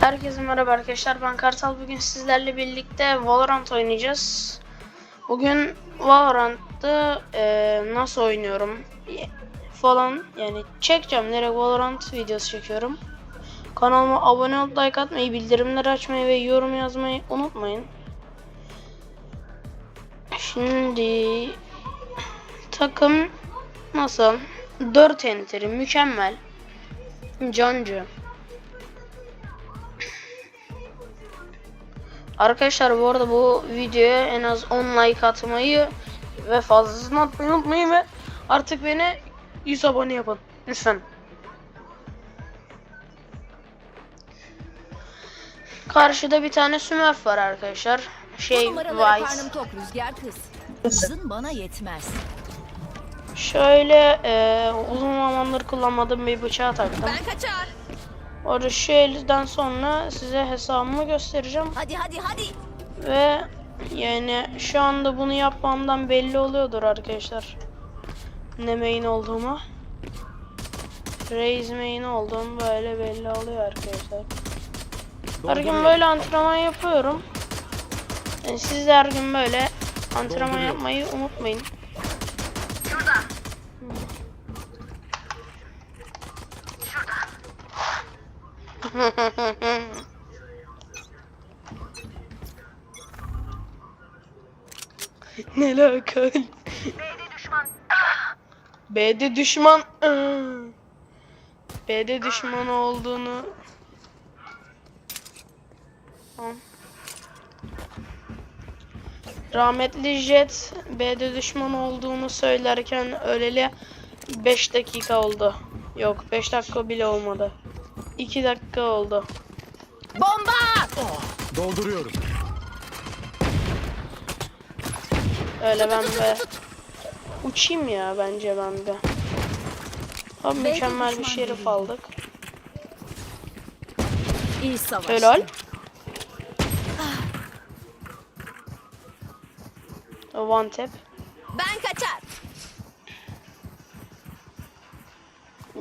Herkese merhaba arkadaşlar ben Kartal bugün sizlerle birlikte Valorant oynayacağız. Bugün Valorant'ta e, nasıl oynuyorum falan yani çekeceğim direkt Valorant videosu çekiyorum. Kanalıma abone olup like atmayı, bildirimleri açmayı ve yorum yazmayı unutmayın. Şimdi takım nasıl? 4 enteri mükemmel. Cancı. Arkadaşlar bu arada bu videoya en az 10 like atmayı ve fazlasını atmayı unutmayın ve artık beni 100 abone yapın lütfen. Karşıda bir tane Smurf var arkadaşlar. Şey Vice. tok rüzgar kız. Hızın bana yetmez. Şöyle e, uzun zamandır kullanmadığım bir bıçağı taktım. Ben kaçar. Orada şu elden sonra size hesabımı göstereceğim. Hadi hadi hadi. Ve yani şu anda bunu yapmamdan belli oluyordur arkadaşlar. Ne main olduğumu. Raise main olduğum böyle belli oluyor arkadaşlar. Her gün böyle antrenman yapıyorum. Yani siz de her gün böyle antrenman yapmayı unutmayın. ne alaka? B'de düşman. B'de düşman. B'de düşman olduğunu. Rahmetli Jet B'de düşman olduğunu söylerken öleli 5 dakika oldu. Yok 5 dakika bile olmadı. 2 dakika oldu. Bomba! Dolduruyorum. Öyle ben be. Uçayım ya bence ben de. Abi mükemmel bir şerif aldık. İyi savaş. Helal. One tap. Ben kaçar.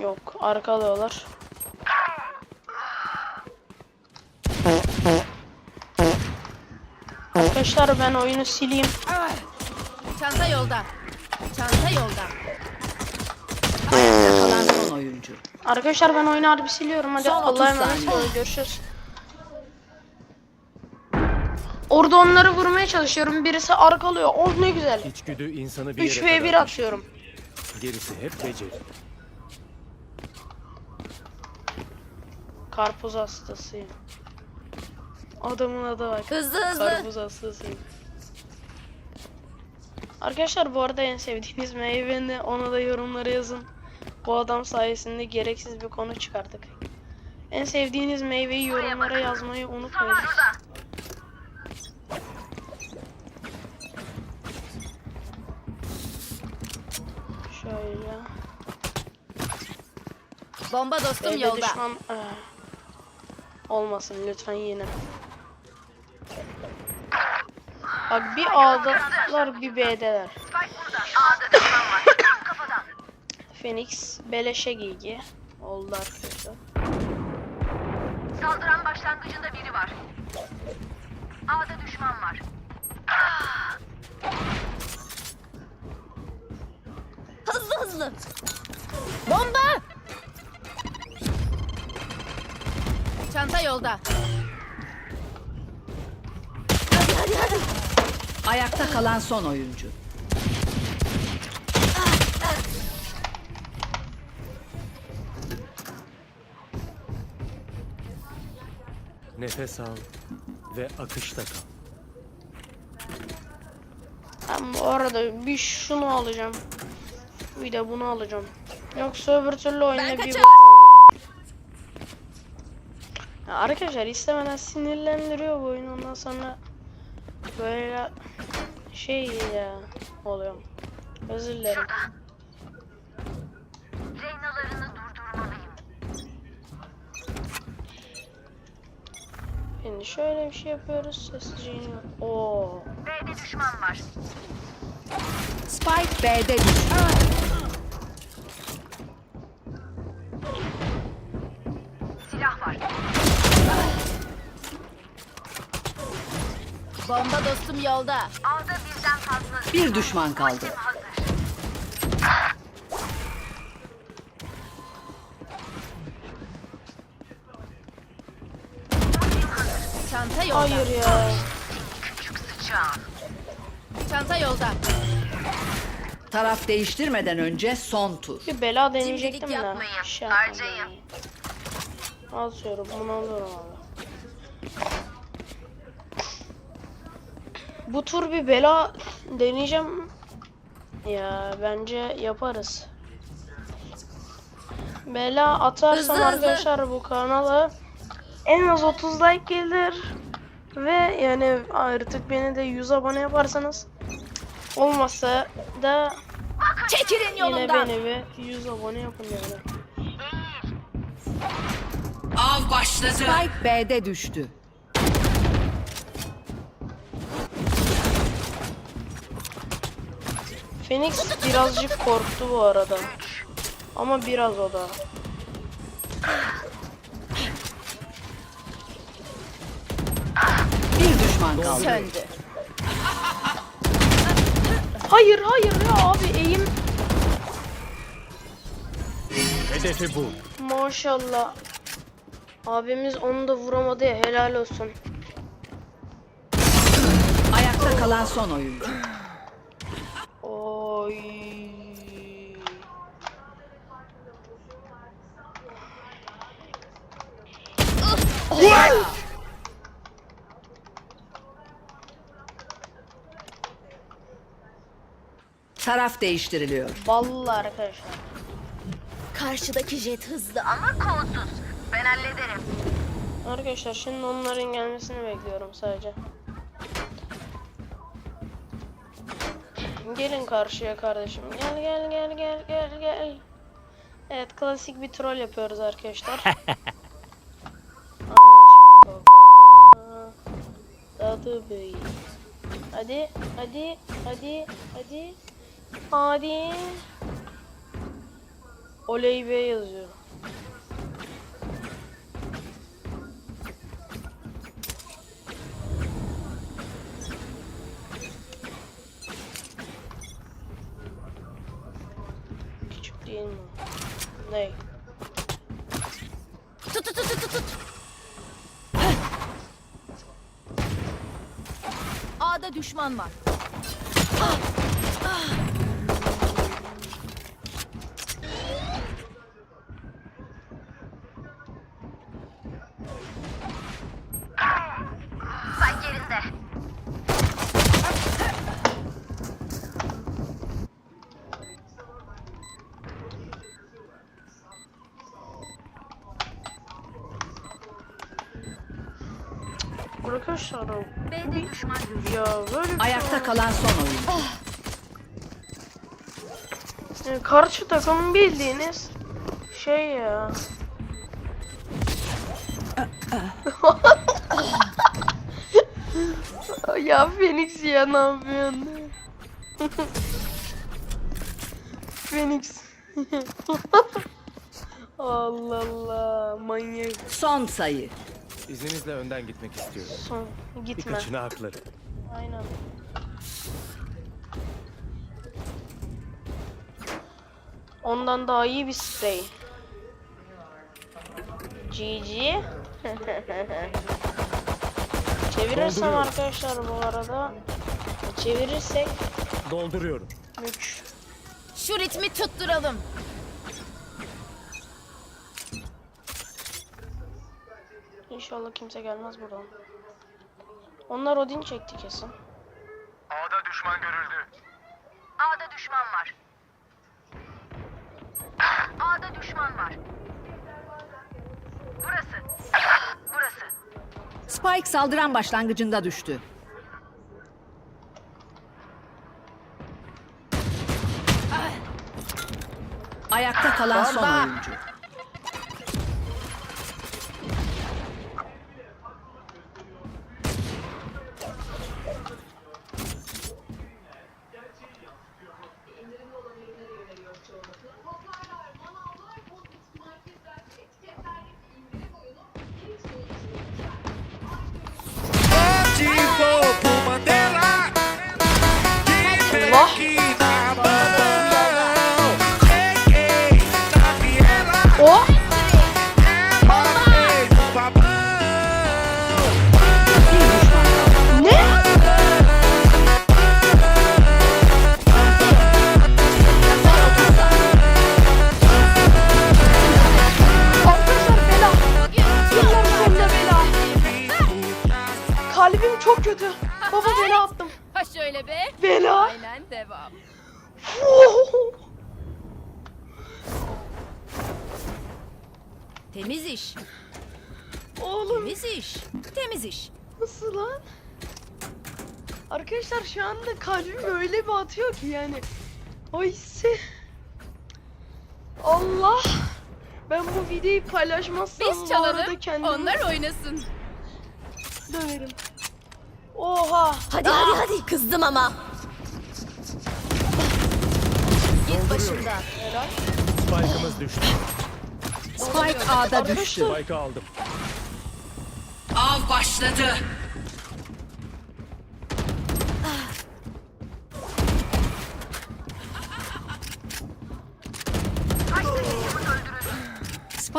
Yok arkalıyorlar. Arkadaşlar ben oyunu sileyim. Çanta yolda. Çanta yolda. Ayakta kalan son oyuncu. Arkadaşlar ben oyunu harbi siliyorum. Hadi Son Allah'a 30 emanet saniye. olun. Görüşürüz. Orada onları vurmaya çalışıyorum. Birisi arkalıyor. Oh ne güzel. İçgüdü insanı bir yere 3 v 1 kadar atıyorum. Gerisi hep beceri. Karpuz hastasıyım. Adamın adı bak. Hızlı hızlı. Karpuz hastasıyım. Arkadaşlar bu arada en sevdiğiniz meyve ne? Onu da yorumlara yazın. Bu adam sayesinde gereksiz bir konu çıkardık. En sevdiğiniz meyveyi yorumlara yazmayı unutmayın. Şöyle. Bomba dostum Evde yolda. düşman eh, olmasın lütfen yine. Bak bir A'dalar bir B'deler. Phoenix beleşe giygi oldu arkadaşlar. Saldıran başlangıcında biri var. A'da düşman var. Hızlı hızlı. Bomba! Çanta yolda. Hadi hadi hadi. Ayakta kalan son oyuncu. Nefes al ve akışta kal. Ben bu arada bir şunu alacağım. Bir de bunu alacağım. Yoksa öbür türlü oyunda Ben bir. Ya Arkadaşlar istemeden sinirlendiriyor bu oyun ondan sonra böyle şey ya oluyor. Özür dilerim. Reynalarını durdurmalıyım. Şimdi şöyle bir şey yapıyoruz. Sessizce iniyor. Oo. B'de düşman var. Spike B'de. Silah Bomba dostum yolda. Alda birden fazla. Bir düşman kaldı. Çanta yolda. Hayır ya. Sıçağım. Çanta yolda. Taraf değiştirmeden önce son tur. Bir bela deneyecektim de. yapmayın, Şey yapmadım harcayın. Al diyorum bunu alıyorum abi. Bu tur bir bela deneyeceğim. Ya bence yaparız. Bela atarsam arkadaşlar bu kanala en az 30 like gelir. Ve yani artık beni de 100 abone yaparsanız olmazsa da Çekilin yine yolumdan. beni bir 100 abone yapın yani. Av başladı. Spike B'de düştü. Phoenix birazcık korktu bu arada. Ama biraz o da. Bir düşman kaldı. Söndü. Hayır hayır ya abi eğim Hedefi bu. maşallah. Abimiz onu da vuramadı ya helal olsun. Ayakta kalan son oyuncu. Oy. Taraf değiştiriliyor. Ballı arkadaşlar. Karşıdaki jet hızlı. Ama kolsuz. Ben hallederim. Arkadaşlar şimdi onların gelmesini bekliyorum sadece. Gelin karşıya kardeşim. Gel gel gel gel gel gel. Evet klasik bir troll yapıyoruz arkadaşlar. Dadı bey. Hadi hadi hadi hadi. Hadi. Oley be yazıyor. Küçük değil mi? Ne? Tut tut tut tut tut. A'da düşman var. Arkadaşlar ya böyle bir şey Ayakta kalan son. Yani karşı takım bildiğiniz şey ya. ya Phoenix ya ne yapıyorsun? Phoenix. Allah Allah manyak. Son sayı. İzninizle önden gitmek istiyorum. Gitme. Birkaçını hakları. Aynen. Ondan daha iyi bir sprey. GG. Çevirirsem arkadaşlar bu arada çevirirsek Dolduruyorum. mük. Şu ritmi tutturalım. İnşallah kimse gelmez buradan. Onlar Odin çekti kesin. A'da düşman görüldü. A'da düşman var. A'da düşman var. Burası. Burası. Spike saldıran başlangıcında düştü. Ayakta kalan son oyuncu. Arkadaşlar şu anda kalbim öyle bir atıyor ki yani. O hissi. Allah. Ben bu videoyu paylaşmazsam Biz çalalım. kendimi Onlar oynasın. döverim. Oha. Hadi hadi hadi kızdım ama. Git başımdan. Spike'ımız düştü. Spike A'da düştü. Spike'ı aldım. Av başladı.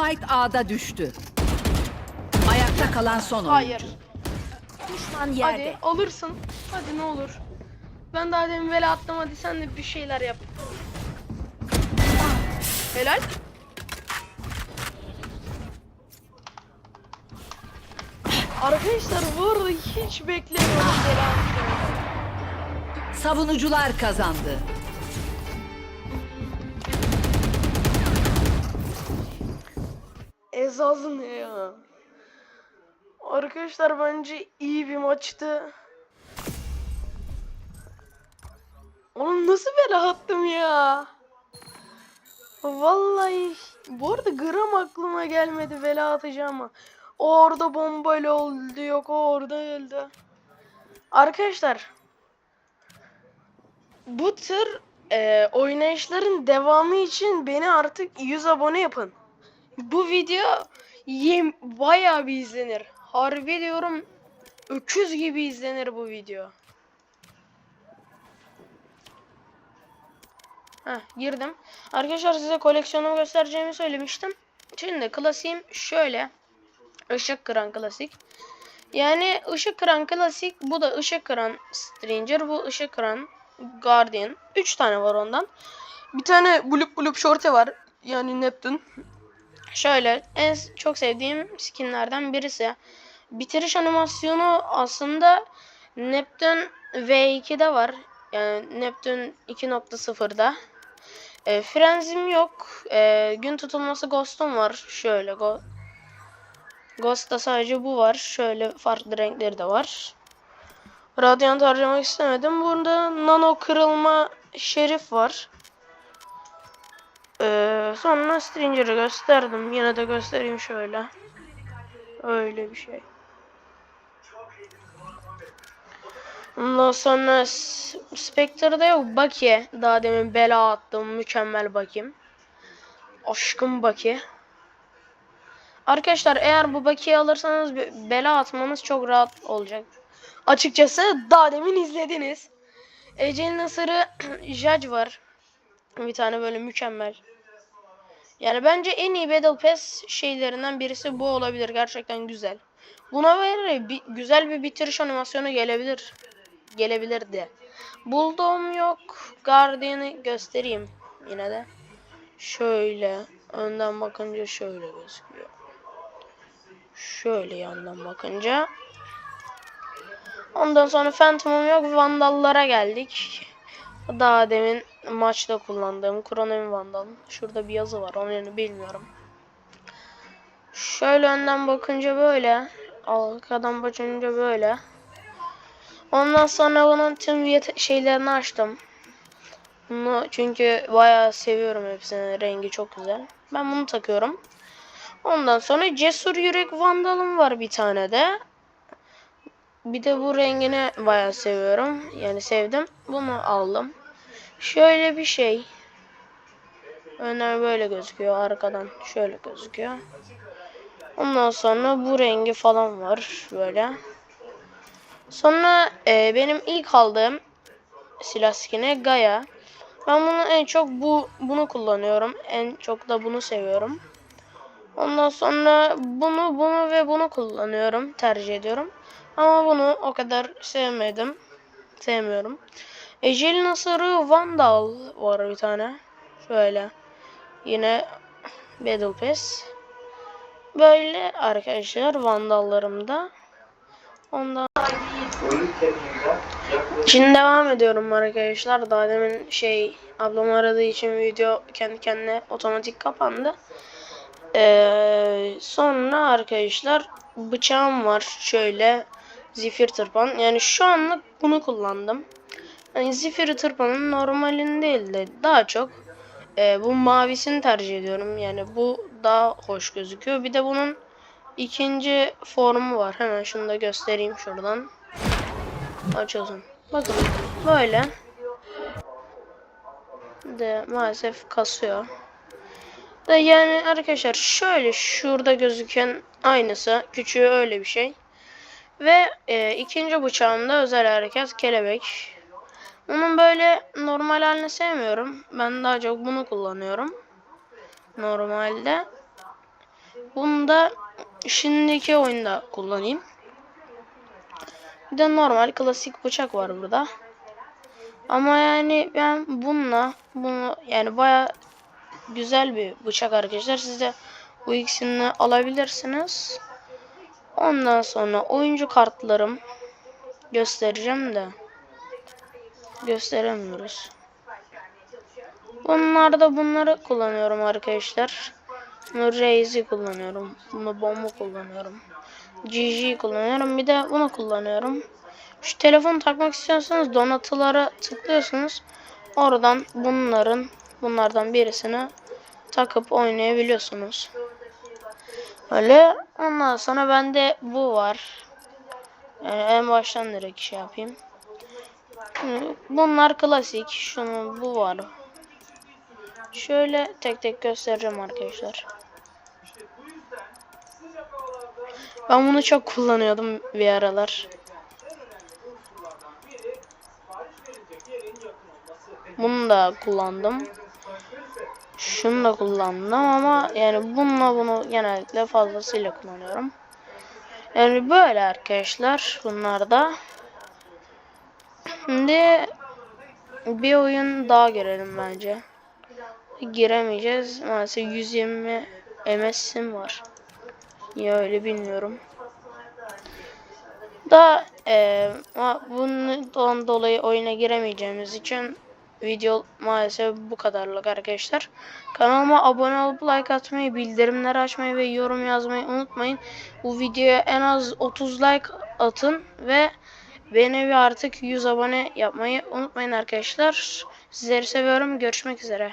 Spike A'da düştü. Ayakta kalan son oyuncu. Hayır. Düşman yerde. Hadi alırsın. Hadi ne olur. Ben daha demin hadi sen de bir şeyler yap. Helal. Arkadaşlar bu arada hiç beklemiyorum. Savunucular kazandı. Ezazı ne ya? Arkadaşlar bence iyi bir maçtı. Oğlum nasıl bela attım ya? Vallahi bu arada gram aklıma gelmedi bela atacağım O orada bombayla oldu yok orada öldü. Arkadaşlar bu tür e, oynayışların devamı için beni artık 100 abone yapın. Bu video yem bayağı bir izlenir. Harbi diyorum öküz gibi izlenir bu video. Heh, girdim. Arkadaşlar size koleksiyonumu göstereceğimi söylemiştim. Şimdi klasiğim şöyle. Işık kıran klasik. Yani ışık kıran klasik. Bu da ışık kıran Stranger. Bu ışık kıran Guardian. 3 tane var ondan. Bir tane bulup bulup shorty var. Yani Neptune. Şöyle en çok sevdiğim skinlerden birisi. Bitiriş animasyonu aslında Neptune V2'de var. Yani Neptune 2.0'da. E, frenzim yok. E, gün tutulması Ghost'um var. Şöyle go Ghost'ta sadece bu var. Şöyle farklı renkleri de var. Radyant harcamak istemedim. Burada nano kırılma şerif var. Ee, sonra Stranger'ı gösterdim. Yine de göstereyim şöyle. Öyle bir şey. Ondan sonra Spectre'da yok. Baki. Daha demin bela attım. Mükemmel Baki'm. Aşkım Baki. Arkadaşlar eğer bu Baki'yi alırsanız be- bela atmanız çok rahat olacak. Açıkçası daha demin izlediniz. Ece'nin Nasır'ı Judge var. Bir tane böyle mükemmel. Yani bence en iyi Battle Pass şeylerinden birisi bu olabilir. Gerçekten güzel. Buna böyle bir, güzel bir bitiriş animasyonu gelebilir. Gelebilir de. Bulldog'um yok. Guardian'ı göstereyim yine de. Şöyle önden bakınca şöyle gözüküyor. Şöyle yandan bakınca. Ondan sonra Phantom'um yok. Vandallara geldik. Daha demin maçta kullandığım Kronomi Vandal. Şurada bir yazı var. Onu bilmiyorum. Şöyle önden bakınca böyle. Arkadan bakınca böyle. Ondan sonra bunun tüm şeylerini açtım. Bunu çünkü bayağı seviyorum hepsini. Rengi çok güzel. Ben bunu takıyorum. Ondan sonra Cesur Yürek Vandal'ım var bir tane de. Bir de bu rengini bayağı seviyorum. Yani sevdim. Bunu aldım. Şöyle bir şey. Önden böyle gözüküyor. Arkadan şöyle gözüküyor. Ondan sonra bu rengi falan var. Böyle. Sonra e, benim ilk aldığım silah skini Gaia. Ben bunu en çok bu bunu kullanıyorum. En çok da bunu seviyorum. Ondan sonra bunu bunu ve bunu kullanıyorum. Tercih ediyorum. Ama bunu o kadar sevmedim. Sevmiyorum. Ecel Nasır'ı Vandal var bir tane. Şöyle. Yine Battle Pass. Böyle arkadaşlar Vandallarımda. Ondan Şimdi devam ediyorum arkadaşlar. Daha demin şey ablam aradığı için video kendi kendine otomatik kapandı. Ee, sonra arkadaşlar bıçağım var şöyle zifir tırpan. Yani şu anlık bunu kullandım. Yani zifiri tırpanın normalini değil de daha çok e, bu mavisini tercih ediyorum. Yani bu daha hoş gözüküyor. Bir de bunun ikinci formu var. Hemen şunu da göstereyim şuradan. Açılsın. Bakın böyle. De maalesef kasıyor. Da yani arkadaşlar şöyle şurada gözüken aynısı. Küçüğü öyle bir şey. Ve e, ikinci bıçağımda özel hareket kelebek. Onun böyle normal halini sevmiyorum. Ben daha çok bunu kullanıyorum. Normalde. Bunu da şimdiki oyunda kullanayım. Bir de normal klasik bıçak var burada. Ama yani ben bununla bunu yani baya güzel bir bıçak arkadaşlar. Siz de bu ikisini alabilirsiniz. Ondan sonra oyuncu kartlarım göstereceğim de gösteremiyoruz. Bunlarda bunları kullanıyorum arkadaşlar. Raze'i kullanıyorum. Bunu bomba kullanıyorum. GG kullanıyorum. Bir de bunu kullanıyorum. Şu telefonu takmak istiyorsanız donatılara tıklıyorsunuz. Oradan bunların bunlardan birisini takıp oynayabiliyorsunuz. Öyle. Ondan sonra bende bu var. Yani en baştan direkt şey yapayım. Bunlar klasik. Şunu bu var. Şöyle tek tek göstereceğim arkadaşlar. Ben bunu çok kullanıyordum bir aralar. Bunu da kullandım. Şunu da kullandım ama yani bununla bunu genellikle fazlasıyla kullanıyorum. Yani böyle arkadaşlar bunlar da. Şimdi bir oyun daha girelim bence. Giremeyeceğiz. Maalesef 120 MS'im var. Niye öyle bilmiyorum. Da e, bundan dolayı oyuna giremeyeceğimiz için video maalesef bu kadarlık arkadaşlar. Kanalıma abone olup like atmayı, bildirimleri açmayı ve yorum yazmayı unutmayın. Bu videoya en az 30 like atın ve beni bir artık 100 abone yapmayı unutmayın arkadaşlar. Sizleri seviyorum. Görüşmek üzere.